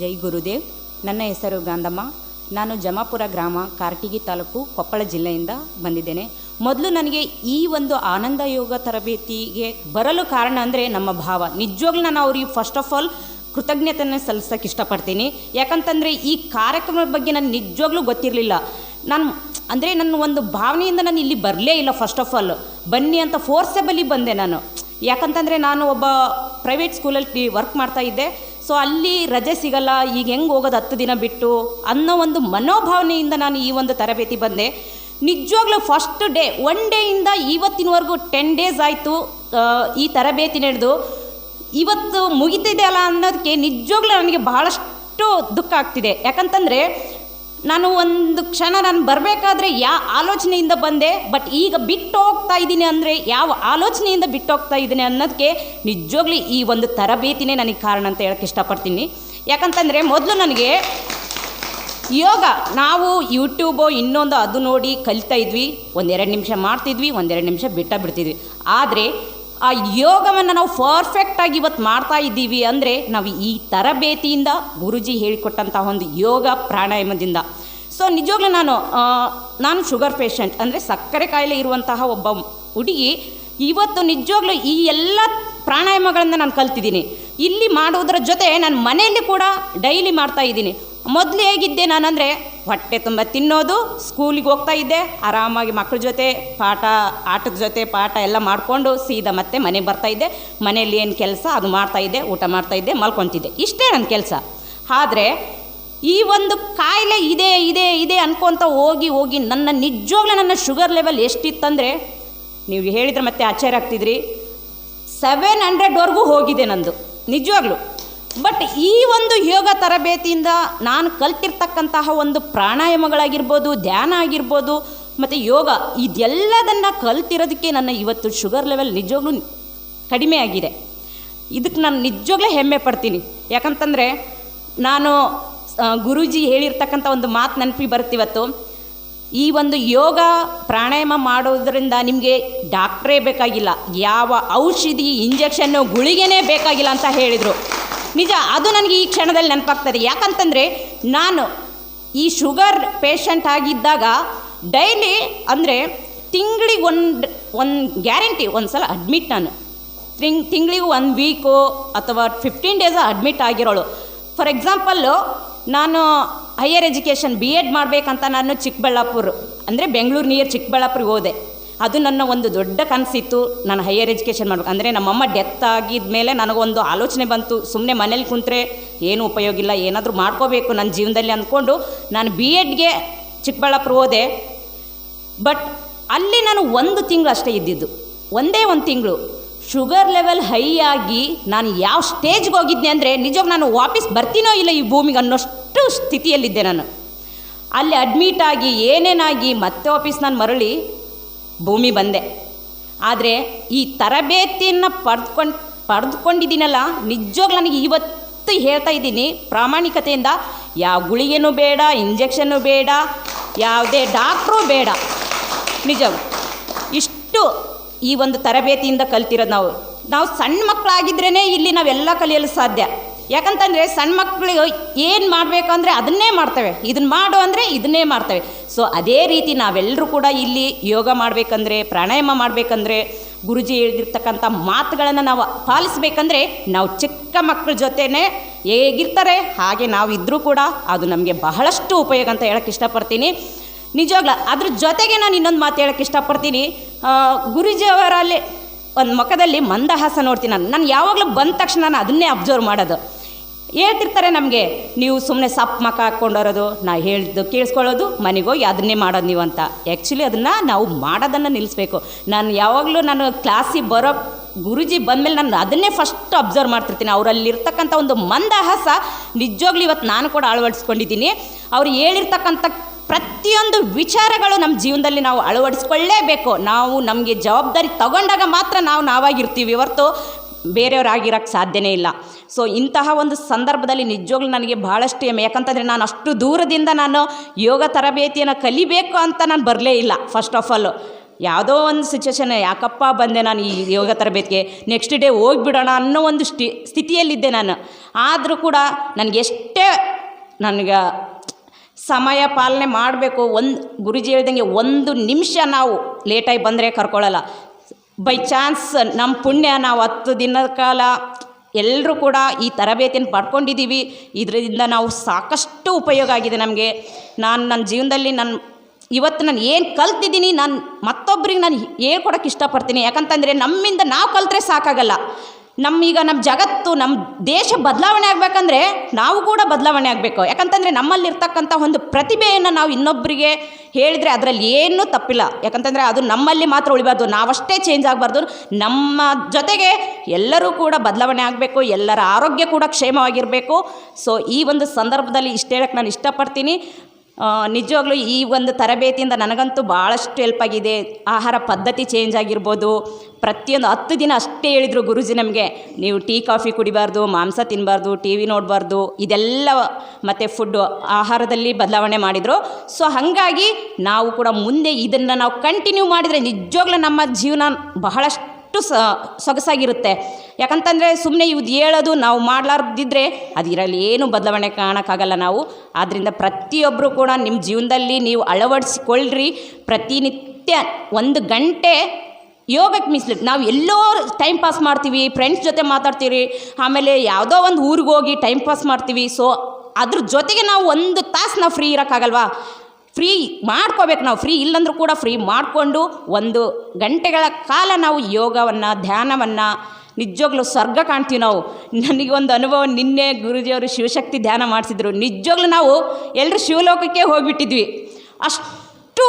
ಜೈ ಗುರುದೇವ್. ನನ್ನ ಹೆಸರು ಗಾಂಧಮ್ಮ. ನಾನು ಜಮಾಪುರ ಗ್ರಾಮ ಕಾರ್ಟಿಗಿ ತಾಲೂಕು, ಕೊಪ್ಪಳ ಜಿಲ್ಲೆಯಿಂದ ಬಂದಿದ್ದೇನೆ. ಮೊದಲು ನನಗೆ ಈ ಒಂದು ಆನಂದ ಯೋಗ ತರಬೇತಿಗೆ ಬರಲು ಕಾರಣ ಅಂದರೆ ನಮ್ಮ ಭಾವ. ನಿಜವಾಗ್ಲೂ ನಾನು ಅವ್ರಿಗೆ ಫಸ್ಟ್ ಆಫ್ ಆಲ್ ಕೃತಜ್ಞತೆಯನ್ನು ಸಲ್ಲಿಸೋಕೆ ಇಷ್ಟಪಡ್ತೀನಿ. ಯಾಕಂತಂದರೆ ಈ ಕಾರ್ಯಕ್ರಮದ ಬಗ್ಗೆ ನಾನು ನಿಜವಾಗ್ಲೂ ಗೊತ್ತಿರಲಿಲ್ಲ. ನಾನು ಅಂದರೆ ನನ್ನ ಒಂದು ಭಾವನೆಯಿಂದ ನಾನು ಇಲ್ಲಿ ಬರಲೇ ಇಲ್ಲ ಫಸ್ಟ್ ಆಫ್ ಆಲ್ ಬನ್ನಿ ಅಂತ ಫೋರ್ಸೆಬಲಿ ಬಂದೆ ನಾನು. ಯಾಕಂತಂದರೆ ನಾನು ಒಬ್ಬ ಪ್ರೈವೇಟ್ ಸ್ಕೂಲಲ್ಲಿ ವರ್ಕ್ ಮಾಡ್ತಾ ಇದ್ದೆ. ಸೊ ಅಲ್ಲಿ ರಜೆ ಸಿಗಲ್ಲ, ಈಗ ಹೆಂಗೆ ಹೋಗೋದು ಹತ್ತು ದಿನ ಬಿಟ್ಟು ಅನ್ನೋ ಒಂದು ಮನೋಭಾವನೆಯಿಂದ ನಾನು ಈ ಒಂದು ತರಬೇತಿ ಬಂದೆ. ನಿಜವಾಗ್ಲೂ ಫಸ್ಟ್ ಡೇ ಒನ್ ಡೇಯಿಂದ ಇವತ್ತಿನವರೆಗೂ ಟೆನ್ ಡೇಸ್ ಆಯಿತು ಈ ತರಬೇತಿ ನಡೆದು. ಇವತ್ತು ಮುಗಿತಿದೆ ಅಲ್ಲ ಅನ್ನೋದಕ್ಕೆ ನಿಜವಾಗ್ಲೂ ನನಗೆ ಬಹಳಷ್ಟು ದುಃಖ ಆಗ್ತಿದೆ. ಯಾಕಂತಂದರೆ ನಾನು ಒಂದು ಕ್ಷಣ ನಾನು ಬರಬೇಕಾದ್ರೆ ಯಾವ ಆಲೋಚನೆಯಿಂದ ಬಂದೆ ಬಟ್ ಈಗ ಬಿಟ್ಟು ಹೋಗ್ತಾ ಇದ್ದೀನಿ ಅಂದರೆ ಯಾವ ಆಲೋಚನೆಯಿಂದ ಬಿಟ್ಟು ಹೋಗ್ತಾ ಇದ್ದೀನಿ ಅನ್ನೋದಕ್ಕೆ ನಿಜವಾಗ್ಲೂ ಈ ಒಂದು ತರಬೇತಿನೇ ನನಗೆ ಕಾರಣ ಅಂತ ಹೇಳಕ್ಕೆ ಇಷ್ಟಪಡ್ತೀನಿ. ಯಾಕಂತಂದರೆ ಮೊದಲು ನನಗೆ ಯೋಗ, ನಾವು ಯೂಟ್ಯೂಬೋ ಇನ್ನೊಂದು ಅದು ನೋಡಿ ಕಲಿತಾ ಇದ್ವಿ, ಒಂದೆರಡು ನಿಮಿಷ ಮಾಡ್ತಿದ್ವಿ, ಒಂದೆರಡು ನಿಮಿಷ ಬಿಟ್ಟ ಬಿಡ್ತಿದ್ವಿ. ಆದರೆ ಆ ಯೋಗವನ್ನು ನಾವು ಪರ್ಫೆಕ್ಟಾಗಿ ಇವತ್ತು ಮಾಡ್ತಾ ಇದ್ದೀವಿ ಅಂದರೆ ನಾವು ಈ ತರಬೇತಿಯಿಂದ ಗುರುಜಿ ಹೇಳಿಕೊಟ್ಟಂತಹ ಒಂದು ಯೋಗ ಪ್ರಾಣಾಯಾಮದಿಂದ. ಸೊ ನಿಜವಾಗ್ಲೂ ನಾನು ನಾನು ಶುಗರ್ ಪೇಷಂಟ್ ಅಂದರೆ ಸಕ್ಕರೆ ಕಾಯಿಲೆ ಇರುವಂತಹ ಒಬ್ಬ ಹುಡುಗಿ ಇವತ್ತು ನಿಜವಾಗ್ಲೂ ಈ ಎಲ್ಲ ಪ್ರಾಣಾಯಾಮಗಳನ್ನು ನಾನು ಕಲ್ತಿದ್ದೀನಿ. ಇಲ್ಲಿ ಮಾಡುವುದರ ಜೊತೆ ನಾನು ಮನೆಯಲ್ಲಿ ಕೂಡ ಡೈಲಿ ಮಾಡ್ತಾ ಇದ್ದೀನಿ. ಮೊದಲು ಹೇಗಿದ್ದೆ ನಾನಂದರೆ ಹೊಟ್ಟೆ ತುಂಬ ತಿನ್ನೋದು, ಸ್ಕೂಲಿಗೆ ಹೋಗ್ತಾ ಇದ್ದೆ, ಆರಾಮಾಗಿ ಮಕ್ಕಳ ಜೊತೆ ಪಾಠ, ಆಟದ ಜೊತೆ ಪಾಠ ಎಲ್ಲ ಮಾಡಿಕೊಂಡು ಸೀದಾ ಮತ್ತೆ ಮನೆಗೆ ಬರ್ತಾ ಇದ್ದೆ. ಮನೆಯಲ್ಲಿ ಏನು ಕೆಲಸ, ಅದು ಮಾಡ್ತಾ ಇದ್ದೆ, ಊಟ ಮಾಡ್ತಾ ಇದ್ದೆ, ಮಲ್ಕೊತಿದ್ದೆ. ಇಷ್ಟೇ ನನ್ನ ಕೆಲಸ. ಆದರೆ ಈ ಒಂದು ಕಾಯಿಲೆ ಇದೆ ಇದೆ ಇದೆ ಅನ್ಕೊತ ಹೋಗಿ ಹೋಗಿ ನನ್ನ ನಿಜವಾಗ್ಲೂ ನನ್ನ ಶುಗರ್ ಲೆವೆಲ್ ಎಷ್ಟಿತ್ತಂದರೆ, ನೀವು ಹೇಳಿದ್ರೆ ಮತ್ತೆ ಆಶ್ಚರ್ಯ ಆಗ್ತಿದ್ರಿ. ಸೆವೆನ್ ಹಂಡ್ರೆಡ್ವರೆಗೂ ಹೋಗಿದೆ ನಂದು, ನಿಜವಾಗ್ಲೂ. ಬಟ್ ಈ ಒಂದು ಯೋಗ ತರಬೇತಿಯಿಂದ ನಾನು ಕಲ್ತಿರ್ತಕ್ಕಂತಹ ಒಂದು ಪ್ರಾಣಾಯಾಮಗಳಾಗಿರ್ಬೋದು, ಧ್ಯಾನ ಆಗಿರ್ಬೋದು, ಮತ್ತು ಯೋಗ ಇದೆಲ್ಲದನ್ನು ಕಲ್ತಿರೋದಕ್ಕೆ ನನ್ನ ಇವತ್ತು ಶುಗರ್ ಲೆವೆಲ್ ನಿಜವಾಗ್ಲೂ ಕಡಿಮೆ ಆಗಿದೆ. ಇದಕ್ಕೆ ನಾನು ನಿಜವಾಗ್ಲೇ ಹೆಮ್ಮೆ ಪಡ್ತೀನಿ. ಯಾಕಂತಂದರೆ ನಾನು ಗುರುಜಿ ಹೇಳಿರ್ತಕ್ಕಂಥ ಒಂದು ಮಾತು ನೆನಪಿಗೆ ಬರುತ್ತಿವತ್ತು ಈ ಒಂದು ಯೋಗ ಪ್ರಾಣಾಯಾಮ ಮಾಡೋದರಿಂದ ನಿಮಗೆ ಡಾಕ್ಟ್ರೇ ಬೇಕಾಗಿಲ್ಲ. ಯಾವ ಔಷಧಿ, ಇಂಜೆಕ್ಷನ್ನು, ಗುಳಿಗೆನೇ ಬೇಕಾಗಿಲ್ಲ ಅಂತ ಹೇಳಿದರು. ನಿಜ, ಅದು ನನಗೆ ಈ ಕ್ಷಣದಲ್ಲಿ ನೆನಪಾಗ್ತದೆ. ಯಾಕಂತಂದರೆ ನಾನು ಈ ಶುಗರ್ ಪೇಷಂಟ್ ಆಗಿದ್ದಾಗ ಡೈಲಿ ಅಂದರೆ ತಿಂಗಳಿಗೆ ಒಂದು ಒಂದು ಗ್ಯಾರಂಟಿ ಒಂದು ಸಲ ಅಡ್ಮಿಟ್ ನಾನು. ತಿಂಗ್, ತಿಂಗಳಿಗೆ ಒಂದು ವೀಕು ಅಥವಾ ಫಿಫ್ಟೀನ್ ಡೇಸ್ ಅಡ್ಮಿಟ್ ಆಗಿರೋಳು. ಫಾರ್ ಎಕ್ಸಾಂಪಲ್ಲು ನಾನು ಹೈಯರ್ ಎಜುಕೇಷನ್ ಬಿ ಎಡ್ ಮಾಡಬೇಕಂತ ನಾನು ಚಿಕ್ಕಬಳ್ಳಾಪುರ, ಅಂದರೆ ಬೆಂಗಳೂರು ನಿಯರ್ ಚಿಕ್ಕಬಳ್ಳಾಪುರಿಗೆ ಹೋದೆ. ಅದು ನನ್ನ ಒಂದು ದೊಡ್ಡ ಕನಸಿತ್ತು. ನಾನು ಹೈಯರ್ ಎಜುಕೇಷನ್ ಮಾಡಬೇಕು. ಅಂದರೆ ನಮ್ಮಮ್ಮ ಡೆತ್ ಆಗಿದ ಮೇಲೆ ನನಗೊಂದು ಆಲೋಚನೆ ಬಂತು. ಸುಮ್ಮನೆ ಮನೇಲಿ ಕುಂತ್ರೆ ಏನು ಉಪಯೋಗ ಇಲ್ಲ. ಏನಾದರೂ ಮಾಡ್ಕೋಬೇಕು ನನ್ನ ಜೀವನದಲ್ಲಿ ಅಂದ್ಕೊಂಡು ನಾನು ಬಿ ಎಡ್ಗೆ ಚಿಕ್ಕಬಳ್ಳಾಪುರ ಹೋದೆ. ಬಟ್ ಅಲ್ಲಿ ನಾನು ಒಂದು ತಿಂಗಳು ಅಷ್ಟೇ ಇದ್ದಿದ್ದು. ಒಂದೇ ಒಂದು ತಿಂಗಳು. ಶುಗರ್ ಲೆವೆಲ್ ಹೈ ಆಗಿ ನಾನು ಯಾವ ಸ್ಟೇಜ್ಗೆ ಹೋಗಿದ್ದೆ ಅಂದರೆ ನಿಜವಾಗ ನಾನು ವಾಪಸ್ ಬರ್ತೀನೋ ಇಲ್ಲ ಈ ಭೂಮಿಗೆ ಅನ್ನೋಷ್ಟು ಸ್ಥಿತಿಯಲ್ಲಿದ್ದೆ ನಾನು. ಅಲ್ಲಿ ಅಡ್ಮಿಟ್ ಆಗಿ, ಏನೇನಾಗಿ ಮತ್ತೆ ವಾಪಸ್ ನಾನು ಮರಳಿ ಭೂಮಿ ಬಂದೆ. ಆದರೆ ಈ ತರಬೇತಿಯನ್ನು ಪಡೆದುಕೊಂಡು ಪಡೆದುಕೊಂಡಿದ್ದೀನಲ್ಲ ನಿಜವಾಗ್ಲೂ ನನಗೆ ಇವತ್ತು ಹೇಳ್ತಾ ಇದ್ದೀನಿ, ಪ್ರಾಮಾಣಿಕತೆಯಿಂದ. ಯಾವ ಗುಳಿಗೆನೂ ಬೇಡ, ಇಂಜೆಕ್ಷನ್ನು ಬೇಡ, ಯಾವುದೇ ಡಾಕ್ಟ್ರೂ ಬೇಡ. ನಿಜ ಇಷ್ಟು ಈ ಒಂದು ತರಬೇತಿಯಿಂದ ಕಲ್ತಿರೋದು ನಾವು. ನಾವು ಸಣ್ಣ ಮಕ್ಕಳಾಗಿದ್ರೇ ಇಲ್ಲಿ ನಾವೆಲ್ಲ ಕಲಿಯಲು ಸಾಧ್ಯ. ಯಾಕಂತಂದರೆ ಸಣ್ಣ ಮಕ್ಕಳಿಗೆ ಏನು ಮಾಡಬೇಕು ಅಂದರೆ ಅದನ್ನೇ ಮಾಡ್ತೇವೆ. ಇದನ್ನು ಮಾಡು ಅಂದರೆ ಇದನ್ನೇ ಮಾಡ್ತೇವೆ. ಸೊ ಅದೇ ರೀತಿ ನಾವೆಲ್ಲರೂ ಕೂಡ ಇಲ್ಲಿ ಯೋಗ ಮಾಡಬೇಕಂದ್ರೆ, ಪ್ರಾಣಾಯಾಮ ಮಾಡಬೇಕಂದ್ರೆ, ಗುರುಜಿ ಹೇಳಿರ್ತಕ್ಕಂಥ ಮಾತುಗಳನ್ನು ನಾವು ಪಾಲಿಸ್ಬೇಕಂದ್ರೆ ನಾವು ಚಿಕ್ಕ ಮಕ್ಕಳ ಜೊತೆನೇ ಹೇಗಿರ್ತಾರೆ, ಹಾಗೆ ನಾವು ಇದ್ದರೂ ಕೂಡ ಅದು ನಮಗೆ ಬಹಳಷ್ಟು ಉಪಯೋಗ ಅಂತ ಹೇಳಕ್ಕೆ ಇಷ್ಟಪಡ್ತೀನಿ. ನಿಜವಾಗ್ಲ, ಅದ್ರ ಜೊತೆಗೆ ನಾನು ಇನ್ನೊಂದು ಮಾತು ಹೇಳಕ್ಕೆ ಇಷ್ಟಪಡ್ತೀನಿ. ಗುರುಜಿಯವರಲ್ಲಿ ಒಂದು ಮುಖದಲ್ಲಿ ಮಂದಹಾಸ ನೋಡ್ತೀನಿ ನಾನು. ನಾನು ಯಾವಾಗಲೂ ಬಂದ ತಕ್ಷಣ ನಾನು ಅದನ್ನೇ ಅಬ್ಸರ್ವ್ ಮಾಡೋದು. ಹೇಳ್ತಿರ್ತಾರೆ ನಮಗೆ, ನೀವು ಸುಮ್ಮನೆ ಸಪ್ ಮಕ ಹಾಕ್ಕೊಂಡಿರೋದು, ನಾ ಹೇಳ್ದು ಕೇಳಿಸ್ಕೊಳ್ಳೋದು, ಮನೆಗೆ ಹೋಗಿ ಅದನ್ನೇ ಮಾಡೋದು ನೀವು ಅಂತ. ಆ್ಯಕ್ಚುಲಿ ಅದನ್ನು ನಾವು ಮಾಡೋದನ್ನು ನಿಲ್ಲಿಸ್ಬೇಕು. ನಾನು ಯಾವಾಗಲೂ ನಾನು ಕ್ಲಾಸಿಗೆ ಬರೋ ಗುರುಜಿ ಬಂದಮೇಲೆ ನಾನು ಅದನ್ನೇ ಫಸ್ಟ್ ಅಬ್ಸರ್ವ್ ಮಾಡ್ತಿರ್ತೀನಿ. ಅವರಲ್ಲಿರ್ತಕ್ಕಂಥ ಒಂದು ಮಂದಹಾಸ ನಿಜವಾಗ್ಲೂ ಇವತ್ತು ನಾನು ಕೂಡ ಅಳವಡಿಸ್ಕೊಂಡಿದ್ದೀನಿ. ಅವ್ರು ಹೇಳಿರ್ತಕ್ಕಂಥ ಪ್ರತಿಯೊಂದು ವಿಚಾರಗಳು ನಮ್ಮ ಜೀವನದಲ್ಲಿ ನಾವು ಅಳವಡಿಸ್ಕೊಳ್ಳೇಬೇಕು. ನಾವು ನಮಗೆ ಜವಾಬ್ದಾರಿ ತಗೊಂಡಾಗ ಮಾತ್ರ ನಾವು ನಾವಾಗಿರ್ತೀವಿ. ಹೊರತು ಬೇರೆಯವರಾಗಿರೋಕ್ಕೆ ಸಾಧ್ಯನೇ ಇಲ್ಲ. ಸೊ ಇಂತಹ ಒಂದು ಸಂದರ್ಭದಲ್ಲಿ ನಿಜವಾಗ್ಲೂ ನನಗೆ ಭಾಳಷ್ಟು ಹೆಮ್ಮೆ. ಯಾಕಂತಂದರೆ ನಾನು ಅಷ್ಟು ದೂರದಿಂದ ನಾನು ಯೋಗ ತರಬೇತಿಯನ್ನು ಕಲಿಬೇಕು ಅಂತ ನಾನು ಬರಲೇ ಇಲ್ಲ ಫಸ್ಟ್ ಆಫ್ ಆಲ್ ಯಾವುದೋ ಒಂದು ಸಿಚುವೇಷನ್ ಯಾಕಪ್ಪ ಬಂದೆ ನಾನು ಈ ಯೋಗ ತರಬೇತಿಗೆ? ನೆಕ್ಸ್ಟ್ ಡೇ ಹೋಗಿಬಿಡೋಣ ಅನ್ನೋ ಒಂದು ಸ್ಟಿ, ಸ್ಥಿತಿಯಲ್ಲಿದ್ದೆ ನಾನು. ಆದರೂ ಕೂಡ ನನಗೆ ಎಷ್ಟೇ ನನಗೆ ಸಮಯ ಪಾಲನೆ ಮಾಡಬೇಕು, ಒಂದು, ಗುರುಜಿ ಹೇಳ್ದಂಗೆ ಒಂದು ನಿಮಿಷ ನಾವು ಲೇಟಾಗಿ ಬಂದರೆ ಕರ್ಕೊಳ್ಳಲ್ಲ. ಬೈ ಚಾನ್ಸ್ ನಮ್ಮ ಪುಣ್ಯ ನಾವು ಹತ್ತು ದಿನದ ಕಾಲ ಎಲ್ಲರೂ ಕೂಡ ಈ ತರಬೇತಿಯನ್ನು ಪಡ್ಕೊಂಡಿದ್ದೀವಿ ಇದರಿಂದ ನಾವು ಸಾಕಷ್ಟು ಉಪಯೋಗ ಆಗಿದೆ ನಮಗೆ. ನಾನು ನನ್ನ ಜೀವನದಲ್ಲಿ ನನ್ನ ಇವತ್ತು ನಾನು ಏನು ಕಲ್ತಿದ್ದೀನಿ, ನಾನು ಮತ್ತೊಬ್ಬರಿಗೆ ನಾನು ಹೇಳ್ಕೊಡೋಕೆ ಇಷ್ಟಪಡ್ತೀನಿ. ಯಾಕಂತಂದರೆ ನಮ್ಮಿಂದ ನಾವು ಕಲಿತ್ರೆ ಸಾಕಾಗಲ್ಲ. ನಮ್ಮೀಗ ನಮ್ಮ ಜಗತ್ತು ನಮ್ಮ ದೇಶ ಬದಲಾವಣೆ ಆಗಬೇಕಂದ್ರೆ ನಾವು ಕೂಡ ಬದಲಾವಣೆ ಆಗಬೇಕು. ಯಾಕಂತಂದರೆ ನಮ್ಮಲ್ಲಿರ್ತಕ್ಕಂಥ ಒಂದು ಪ್ರತಿಭೆಯನ್ನು ನಾವು ಇನ್ನೊಬ್ಬರಿಗೆ ಹೇಳಿದರೆ ಅದರಲ್ಲಿ ಏನೂ ತಪ್ಪಿಲ್ಲ. ಯಾಕಂತಂದರೆ ಅದು ನಮ್ಮಲ್ಲಿ ಮಾತ್ರ ಉಳಿಬಾರ್ದು. ನಾವಷ್ಟೇ ಚೇಂಜ್ ಆಗಬಾರ್ದು. ನಮ್ಮ ಜೊತೆಗೆ ಎಲ್ಲರೂ ಕೂಡ ಬದಲಾವಣೆ ಆಗಬೇಕು. ಎಲ್ಲರ ಆರೋಗ್ಯ ಕೂಡ ಕ್ಷೇಮವಾಗಿರಬೇಕು. ಸೊ ಈ ಒಂದು ಸಂದರ್ಭದಲ್ಲಿ ಇಷ್ಟು ಹೇಳಕ್ಕೆ ನಾನು ಇಷ್ಟಪಡ್ತೀನಿ. ನಿಜವಾಗ್ಲೂ ಈ ಒಂದು ತರಬೇತಿಯಿಂದ ನನಗಂತೂ ಭಾಳಷ್ಟು ಹೆಲ್ಪ್ ಆಗಿದೆ. ಆಹಾರ ಪದ್ಧತಿ ಚೇಂಜ್ ಆಗಿರ್ಬೋದು. ಪ್ರತಿಯೊಂದು ಹತ್ತು ದಿನ ಅಷ್ಟೇ ಹೇಳಿದರು ಗುರುಜಿ ನಮಗೆ, ನೀವು ಟೀ, ಕಾಫಿ ಕುಡಿಬಾರ್ದು, ಮಾಂಸ ತಿನ್ನಬಾರ್ದು ಟಿ ವಿ ನೋಡಬಾರ್ದು, ಇದೆಲ್ಲ ಮತ್ತು ಫುಡ್ಡು ಆಹಾರದಲ್ಲಿ ಬದಲಾವಣೆ ಮಾಡಿದರು. ಸೊ ಹಾಗಾಗಿ ನಾವು ಕೂಡ ಮುಂದೆ ಇದನ್ನು ನಾವು ಕಂಟಿನ್ಯೂ ಮಾಡಿದರೆ ನಿಜವಾಗ್ಲೂ ನಮ್ಮ ಜೀವನ ಬಹಳಷ್ಟು ಸ, ಸೊಗಸಾಗಿರುತ್ತೆ. ಯಾಕಂತಂದರೆ ಸುಮ್ಮನೆ ಇವ್ದು ಹೇಳೋದು ನಾವು ಮಾಡಲಾರ್ದಿದ್ರೆ ಅದು ಇರಲಿ ಏನು ಬದಲಾವಣೆ ಕಾಣೋಕ್ಕಾಗಲ್ಲ ನಾವು. ಆದ್ದರಿಂದ ಪ್ರತಿಯೊಬ್ಬರು ಕೂಡ ನಿಮ್ಮ ಜೀವನದಲ್ಲಿ ನೀವು ಅಳವಡಿಸಿಕೊಳ್ಳ್ರಿ ಪ್ರತಿನಿತ್ಯ ಒಂದು ಗಂಟೆ ಯೋಗಕ್ಕೆ ಮೀಸಲಿ, ನಾವು ಎಲ್ಲೋ ಟೈಮ್ ಪಾಸ್ ಮಾಡ್ತೀವಿ, ಫ್ರೆಂಡ್ಸ್ ಜೊತೆ ಮಾತಾಡ್ತೀವಿ ಆಮೇಲೆ ಯಾವುದೋ ಒಂದು ಊರಿಗೆ ಹೋಗಿ ಟೈಮ್ ಪಾಸ್ ಮಾಡ್ತೀವಿ. ಸೊ, ಅದ್ರ ಜೊತೆಗೆ ನಾವು ಒಂದು ತಾಸು ನಾವು ಫ್ರೀ ಇರೋಕ್ಕಾಗಲ್ವಾ? ಫ್ರೀ ಮಾಡ್ಕೋಬೇಕು ನಾವು. ಫ್ರೀ ಇಲ್ಲಂದ್ರೂ ಕೂಡ ಫ್ರೀ ಮಾಡಿಕೊಂಡು ಒಂದು ಗಂಟೆಗಳ ಕಾಲ ನಾವು ಯೋಗವನ್ನು, ಧ್ಯಾನವನ್ನು ನಿಜವಾಗ್ಲೂ ಸ್ವರ್ಗ ಕಾಣ್ತೀವಿ ನಾವು. ಒಂದು ಅನುಭವ ನಿನ್ನೆ ಗುರುಜಿಯವರು ಶಿವಶಕ್ತಿ ಧ್ಯಾನ ಮಾಡಿಸಿದ್ರು. ನಿಜವಾಗ್ಲೂ ನಾವು ಎಲ್ಲರೂ ಶಿವಲೋಕಕ್ಕೆ ಹೋಗಿಬಿಟ್ಟಿದ್ವಿ. ಅಷ್ಟು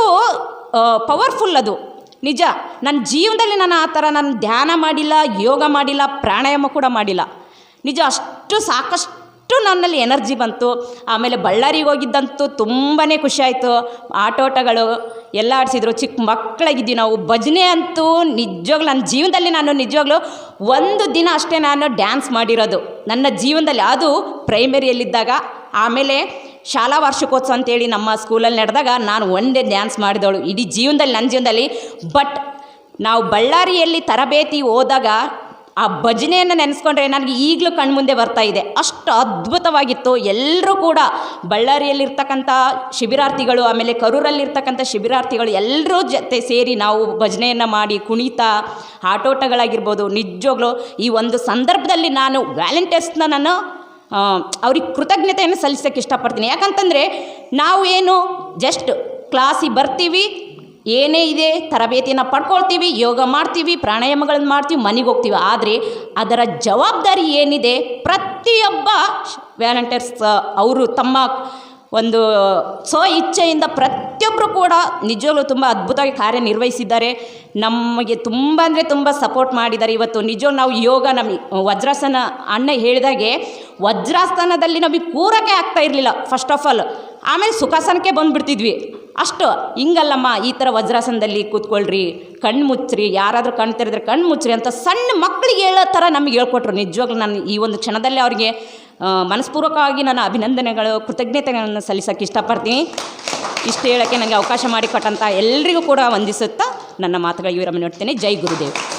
ಪವರ್ಫುಲ್ ಅದು. ನಿಜ, ನನ್ನ ಜೀವನದಲ್ಲಿ ನಾನು ಆ ಥರ ನಾನು ಧ್ಯಾನ ಮಾಡಿಲ್ಲ, ಯೋಗ ಮಾಡಿಲ್ಲ, ಪ್ರಾಣಾಯಾಮ ಕೂಡ ಮಾಡಿಲ್ಲ. ನಿಜ, ಅಷ್ಟು ಸಾಕಷ್ಟು ನನ್ನಲ್ಲಿ ಎನರ್ಜಿ ಬಂತು. ಆಮೇಲೆ ಬಳ್ಳಾರಿಗೆ ಹೋಗಿದ್ದಂತೂ ತುಂಬಾ ಖುಷಿ ಆಯಿತು. ಆಟೋಟಗಳು ಎಲ್ಲ ಆಡಿಸಿದ್ರು. ಚಿಕ್ಕ ಮಕ್ಕಳಾಗಿದ್ದೀವಿ ನಾವು. ಭಜನೆ ಅಂತೂ ನಿಜವಾಗ್ಲೂ ನನ್ನ ಜೀವನದಲ್ಲಿ ನಾನು ನಿಜವಾಗ್ಲೂ ಒಂದು ದಿನ ಅಷ್ಟೇ ನಾನು ಡ್ಯಾನ್ಸ್ ಮಾಡಿರೋದು. ನನ್ನ ಜೀವನದಲ್ಲಿ ಅದು ಪ್ರೈಮರಿಯಲ್ಲಿದ್ದಾಗ. ಆಮೇಲೆ ಶಾಲಾ ವಾರ್ಷಿಕೋತ್ಸವ ಅಂತೇಳಿ ನಮ್ಮ ಸ್ಕೂಲಲ್ಲಿ ನಡೆದಾಗ ನಾನು ಒಂದೇ ಡ್ಯಾನ್ಸ್ ಮಾಡಿದವಳು. ಇಡೀ ಜೀವನದಲ್ಲಿ ನನ್ನ ಜೀವನದಲ್ಲಿ. ಬಟ್ ನಾವು ಬಳ್ಳಾರಿಯಲ್ಲಿ ತರಬೇತಿ ಹೋದಾಗ ಆ ಭಜನೆಯನ್ನು ನೆನೆಸ್ಕೊಂಡ್ರೆ ನನಗೆ ಈಗಲೂ ಕಣ್ಮುಂದೆ ಬರ್ತಾ ಇದೆ. ಅಷ್ಟು ಅದ್ಭುತವಾಗಿತ್ತು. ಎಲ್ಲರೂ ಕೂಡ ಬಳ್ಳಾರಿಯಲ್ಲಿರ್ತಕ್ಕಂಥ ಶಿಬಿರಾರ್ಥಿಗಳು, ಆಮೇಲೆ ಕರೂರಲ್ಲಿರ್ತಕ್ಕಂಥ ಶಿಬಿರಾರ್ಥಿಗಳು ಎಲ್ಲರೂ ಜೊತೆ ಸೇರಿ ನಾವು ಭಜನೆಯನ್ನು ಮಾಡಿ ಕುಣಿತ, ಆಟೋಟಗಳಾಗಿರ್ಬೋದು ನಿಜವಾಗ್ಲೂ ಈ ಒಂದು ಸಂದರ್ಭದಲ್ಲಿ ನಾನು ವ್ಯಾಲೆಂಟೈನ್ಸ್ನ ನಾನು ಅವ್ರಿಗೆ ಕೃತಜ್ಞತೆಯನ್ನು ಸಲ್ಲಿಸೋಕ್ಕೆ ಇಷ್ಟಪಡ್ತೀನಿ. ಯಾಕಂತಂದರೆ ನಾವು ಏನು, ಜಸ್ಟ್ ಕ್ಲಾಸಿಗೆ ಬರ್ತೀವಿ ಏನೇ ಇದೆ ತರಬೇತಿಯನ್ನು ಪಡ್ಕೊಳ್ತೀವಿ, ಯೋಗ ಮಾಡ್ತೀವಿ, ಪ್ರಾಣಾಯಾಮಗಳನ್ನು ಮಾಡ್ತೀವಿ, ಮನೆಗೆ ಹೋಗ್ತೀವಿ. ಆದರೆ ಅದರ ಜವಾಬ್ದಾರಿ ಏನಿದೆ, ಪ್ರತಿಯೊಬ್ಬ ವ್ಯಾಲಂಟಿಯರ್ಸ್ ಅವರು ತಮ್ಮ ಒಂದು ಸ್ವ ಇಚ್ಛೆಯಿಂದ ಪ್ರತಿಯೊಬ್ಬರು ಕೂಡ ನಿಜವಾಗ್ಲೂ ತುಂಬ ಅದ್ಭುತವಾಗಿ ಕಾರ್ಯನಿರ್ವಹಿಸಿದ್ದಾರೆ. ನಮಗೆ ತುಂಬ ಅಂದರೆ ತುಂಬ ಸಪೋರ್ಟ್ ಮಾಡಿದ್ದಾರೆ. ಇವತ್ತು ನಿಜ ನಾವು ಯೋಗ ನಮಗೆ ವಜ್ರಾಸನ ಅಣ್ಣ ಹೇಳಿದಾಗೆ ವಜ್ರಾಸನದಲ್ಲಿ ನಮಗೆ ಕೂರಕ್ಕೆ ಆಗ್ತಾ ಇರಲಿಲ್ಲ ಫಸ್ಟ್ ಆಫ್ ಆಲ್ ಆಮೇಲೆ ಸುಖಾಸನಕ್ಕೆ ಬಂದುಬಿಡ್ತಿದ್ವಿ. ಅಷ್ಟು ಹಿಂಗಲ್ಲಮ್ಮ, ಈ ಥರ ವಜ್ರಾಸನದಲ್ಲಿ ಕೂತ್ಕೊಳ್ರಿ ಕಣ್ಣು ಮುಚ್ಚ್ರಿ, ಯಾರಾದರೂ ಕಣ್ಣು ತೆರೆದ್ರೆ ಕಣ್ಣು ಮುಚ್ಚ್ರಿ ಅಂತ ಸಣ್ಣ ಮಕ್ಕಳಿಗೆ ಹೇಳೋ ಥರ ನಮಗೆ ಹೇಳ್ಕೊಟ್ರು. ನಿಜವಾಗ್ಲೂ ನಾನು ಈ ಒಂದು ಕ್ಷಣದಲ್ಲಿ ಅವರಿಗೆ ಮನಸ್ಪೂರ್ವಕವಾಗಿ ನಾನು ಅಭಿನಂದನೆಗಳು, ಕೃತಜ್ಞತೆಗಳನ್ನು ಸಲ್ಲಿಸೋಕ್ಕೆ ಇಷ್ಟಪಡ್ತೀನಿ. ಇಷ್ಟು ಹೇಳೋಕ್ಕೆ ನನಗೆ ಅವಕಾಶ ಮಾಡಿಕೊಟ್ಟಂಥ ಎಲ್ಲರಿಗೂ ಕೂಡ ವಂದಿಸುತ್ತಾ ನನ್ನ ಮಾತುಗಳಿಗೆ ವಿರಾಮ ನೋಡ್ತೇನೆ. ಜೈ ಗುರುದೇವ್.